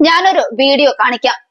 ഞാനൊരു വീഡിയോ കാണിക്കാം.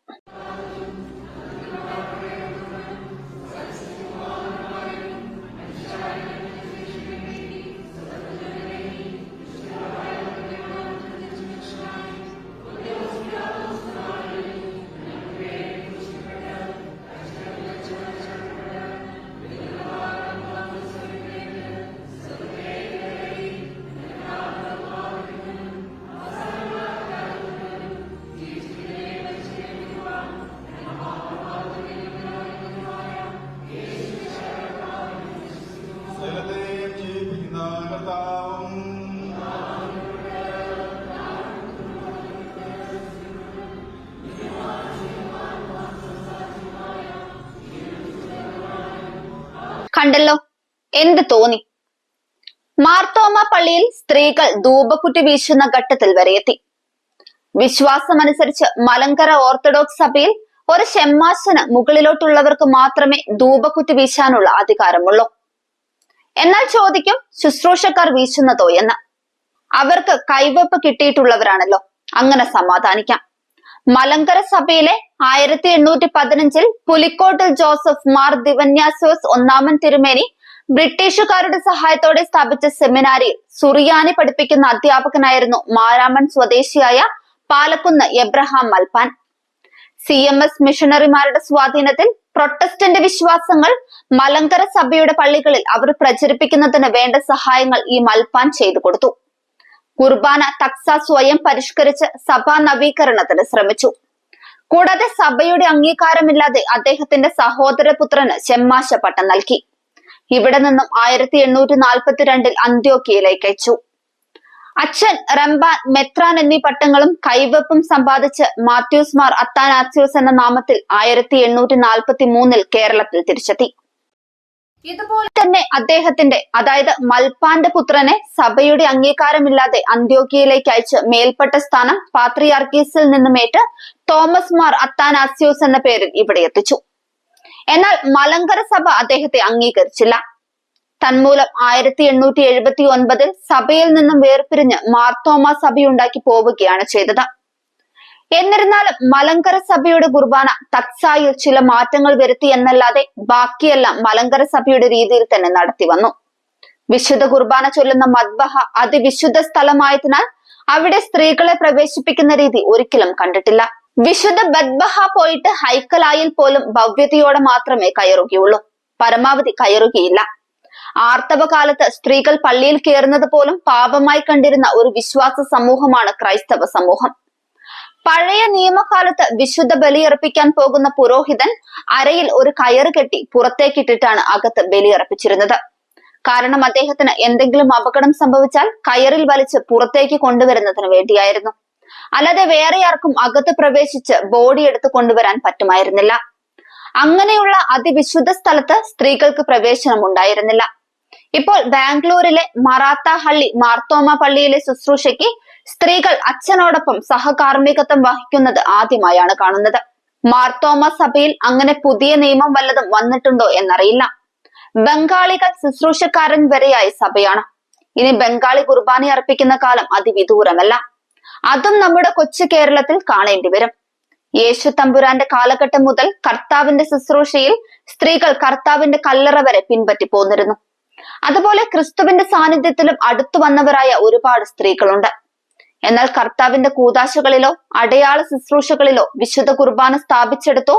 കർത്താവും കണ്ടല്ലോ? എന്ത് തോന്നി? മാർത്തോമ പള്ളിയിൽ സ്ത്രീകൾ ധൂപക്കുറ്റി വീശുന്ന ഘട്ടത്തിൽ വരെ എത്തി. വിശ്വാസമനുസരിച്ച് മലങ്കര ഓർത്തഡോക്സ് സഭയിൽ ഒരു ഷെമ്മാശന് മുകളിലോട്ടുള്ളവർക്ക് മാത്രമേ ധൂപക്കുറ്റി വീശാനുള്ള അധികാരമുള്ളൂ. എന്നാൽ ചോദിക്കും ശുശ്രൂഷക്കാർ വീശുന്നതോ എന്ന്. അവർക്ക് കൈവപ്പ് കിട്ടിയിട്ടുള്ളവരാണല്ലോ. അങ്ങനെ സമാധാനിക്കാം. മലങ്കര സഭയിലെ ആയിരത്തി എണ്ണൂറ്റി പതിനഞ്ചിൽ പുലിക്കോട്ടിൽ ജോസഫ് മാർ ദിവന്യാസോസ് ഒന്നാമൻ തിരുമേനി ബ്രിട്ടീഷുകാരുടെ സഹായത്തോടെ സ്ഥാപിച്ച സെമിനാരിയിൽ സുറിയാനി പഠിപ്പിക്കുന്ന അധ്യാപകനായിരുന്നു മാരാമൺ സ്വദേശിയായ Palakkunnu Abraham Malpan. C M S മിഷണറിമാരുടെ സ്വാധീനത്തിൽ പ്രൊട്ടസ്റ്റന്റ് വിശ്വാസങ്ങൾ മലങ്കര സഭയുടെ പള്ളികളിൽ അവർ പ്രചരിപ്പിക്കുന്നതിന് വേണ്ട സഹായങ്ങൾ ഈ മൽപാൻ ചെയ്തു കൊടുത്തു. കുർബാന തക്സ സ്വയം പരിഷ്കരിച്ച് സഭാ നവീകരണത്തിന് ശ്രമിച്ചു. കൂടാതെ സഭയുടെ അംഗീകാരമില്ലാതെ അദ്ദേഹത്തിന്റെ സഹോദരപുത്രന് ചെമ്മാശ പട്ടം നൽകി. ഇവിടെ നിന്നും ആയിരത്തി എണ്ണൂറ്റി നാൽപ്പത്തിരണ്ടിൽ അന്ത്യോക്കിയയിലേക്ക് അയച്ചു. അച്ഛൻ റംബാൻ മെത്രാൻ എന്നീ പട്ടങ്ങളും കൈവപ്പും സമ്പാദിച്ച് മാത്യൂസ് മാർ അത്താനാസ്യൂസ് എന്ന നാമത്തിൽ ആയിരത്തി എണ്ണൂറ്റി നാൽപ്പത്തി മൂന്നിൽ കേരളത്തിൽ തിരിച്ചെത്തി. ഇതുപോലെ തന്നെ അദ്ദേഹത്തിന്റെ അതായത് മൽപ്പാന്റെ പുത്രനെ സഭയുടെ അംഗീകാരമില്ലാതെ അന്ത്യോക്കിയയിലേക്ക് അയച്ച് മേൽപ്പെട്ട സ്ഥാനം പാത്രിയാർക്കീസിൽ നിന്നും നിന്നുമേറ്റ് തോമസ് മാർ അത്താനാസ്യൂസ് എന്ന പേരിൽ ഇവിടെ എത്തിച്ചു. എന്നാൽ മലങ്കര സഭ അദ്ദേഹത്തെ അംഗീകരിച്ചില്ല. തന്മൂലം ആയിരത്തി എണ്ണൂറ്റി എഴുപത്തി ഒൻപതിൽ സഭയിൽ നിന്നും വേർപിരിഞ്ഞ് മാർത്തോമ സഭയുണ്ടാക്കി പോവുകയാണ് ചെയ്തത്. എന്നിരുന്നാലും മലങ്കര സഭയുടെ കുർബാന തക്സായിൽ ചില മാറ്റങ്ങൾ വരുത്തി എന്നല്ലാതെ ബാക്കിയെല്ലാം മലങ്കര സഭയുടെ രീതിയിൽ തന്നെ നടത്തി വന്നു. വിശുദ്ധ കുർബാന ചൊല്ലുന്ന മദ്ബഹ അതിവിശുദ്ധ സ്ഥലമായതിനാൽ അവിടെ സ്ത്രീകളെ പ്രവേശിപ്പിക്കുന്ന രീതി ഒരിക്കലും കണ്ടിട്ടില്ല. വിശുദ്ധ ബദ്ബഹ പോയിട്ട് ഹൈക്കലായിൽ പോലും ഭവ്യതയോടെ മാത്രമേ കയറുകയുള്ളൂ. പരമാവധി കയറുകയില്ല. ആർത്തവ കാലത്ത് സ്ത്രീകൾ പള്ളിയിൽ കയറുന്നത് പോലും പാപമായി കണ്ടിരുന്ന ഒരു വിശ്വാസ സമൂഹമാണ് ക്രൈസ്തവ സമൂഹം. പഴയ നിയമകാലത്ത് വിശുദ്ധ ബലിയർപ്പിക്കാൻ പോകുന്ന പുരോഹിതൻ അരയിൽ ഒരു കയറ് കെട്ടി പുറത്തേക്കിട്ടിട്ടാണ് അകത്ത് ബലിയർപ്പിച്ചിരുന്നത്. കാരണം അദ്ദേഹത്തിന് എന്തെങ്കിലും അപകടം സംഭവിച്ചാൽ കയറിൽ വലിച്ച് പുറത്തേക്ക് കൊണ്ടുവരുന്നതിന് വേണ്ടിയായിരുന്നു. അല്ലാതെ വേറെ ആർക്കും അകത്ത് പ്രവേശിച്ച് ബോഡി എടുത്ത് കൊണ്ടുവരാൻ പറ്റുമായിരുന്നില്ല. അങ്ങനെയുള്ള അതിവിശുദ്ധ സ്ഥലത്ത് സ്ത്രീകൾക്ക് പ്രവേശനം ഉണ്ടായിരുന്നില്ല ഇപ്പോൾ ബാംഗ്ലൂരിലെ മറാത്ത ഹള്ളി മാർത്തോമ പള്ളിയിലെ ശുശ്രൂഷയ്ക്ക് സ്ത്രീകൾ അച്ഛനോടൊപ്പം സഹകാർമ്മികത്വം വഹിക്കുന്നത് ആദ്യമായാണ് കാണുന്നത്. മാർത്തോമ സഭയിൽ അങ്ങനെ പുതിയ നിയമം വല്ലതും വന്നിട്ടുണ്ടോ എന്നറിയില്ല. ബംഗാളികൾ ശുശ്രൂഷക്കാരൻ വരെയായി സഭയാണ്. ഇനി ബംഗാളി കുർബാന അർപ്പിക്കുന്ന കാലം അതിവിദൂരമല്ല. അതും നമ്മുടെ കൊച്ചു കേരളത്തിൽ കാണേണ്ടി വരും. യേശു തമ്പുരാന്റെ കാലഘട്ടം മുതൽ കർത്താവിന്റെ ശുശ്രൂഷയിൽ സ്ത്രീകൾ കർത്താവിന്റെ കല്ലറ വരെ പിൻപറ്റി പോന്നിരുന്നു. അതുപോലെ ക്രിസ്തുവിന്റെ സാന്നിധ്യത്തിലും അടുത്തു വന്നവരായ ഒരുപാട് സ്ത്രീകളുണ്ട്. എന്നാൽ കർത്താവിന്റെ കൂതാശകളിലോ അടയാള ശുശ്രൂഷകളിലോ വിശുദ്ധ കുർബാന സ്ഥാപിച്ചെടുത്തോ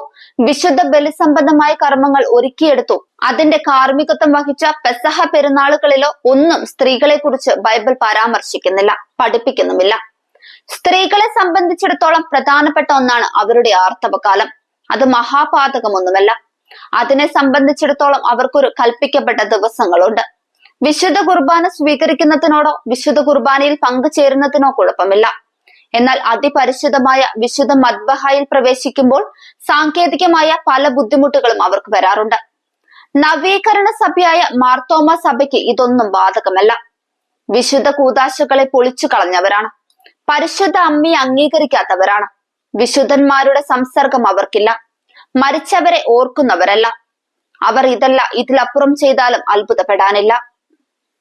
വിശുദ്ധ ബലിസംബന്ധമായ കർമ്മങ്ങൾ ഒരുക്കിയെടുത്തോ അതിന്റെ കാർമ്മികത്വം വഹിച്ച പെസഹ പെരുന്നാളുകളിലോ ഒന്നും സ്ത്രീകളെ കുറിച്ച് ബൈബിൾ പരാമർശിക്കുന്നില്ല പഠിപ്പിക്കുന്നുമില്ല. സ്ത്രീകളെ സംബന്ധിച്ചിടത്തോളം പ്രധാനപ്പെട്ട ഒന്നാണ് അവരുടെ ആർത്തവകാലം. അത് മഹാപാതകമൊന്നുമല്ല. അതിനെ സംബന്ധിച്ചിടത്തോളം അവർക്കൊരു കൽപ്പിക്കപ്പെട്ട ദിവസങ്ങളുണ്ട്. വിശുദ്ധ കുർബാന സ്വീകരിക്കുന്നതിനോടോ വിശുദ്ധ കുർബാനയിൽ പങ്കുചേരുന്നതിനോ കുഴപ്പമില്ല. എന്നാൽ അതിപരിശുദ്ധമായ വിശുദ്ധ മദ്ബഹായിൽ പ്രവേശിക്കുമ്പോൾ സാങ്കേതികമായ പല ബുദ്ധിമുട്ടുകളും അവർക്ക് വരാറുണ്ട്. നവീകരണ സഭയായ മാർത്തോമ സഭയ്ക്ക് ഇതൊന്നും ബാധകമല്ല. വിശുദ്ധ കൂതാശകളെ പൊളിച്ചു കളഞ്ഞവരാണ്. പരിശുദ്ധ അമ്മയെ അംഗീകരിക്കാത്തവരാണ്. വിശുദ്ധന്മാരുടെ സംസർഗം അവർക്കില്ല. മരിച്ചവരെ ഓർക്കുന്നവരല്ല. അവർ ഇതല്ല ഇതിലപ്പുറം ചെയ്താലും അത്ഭുതപ്പെടാനില്ല.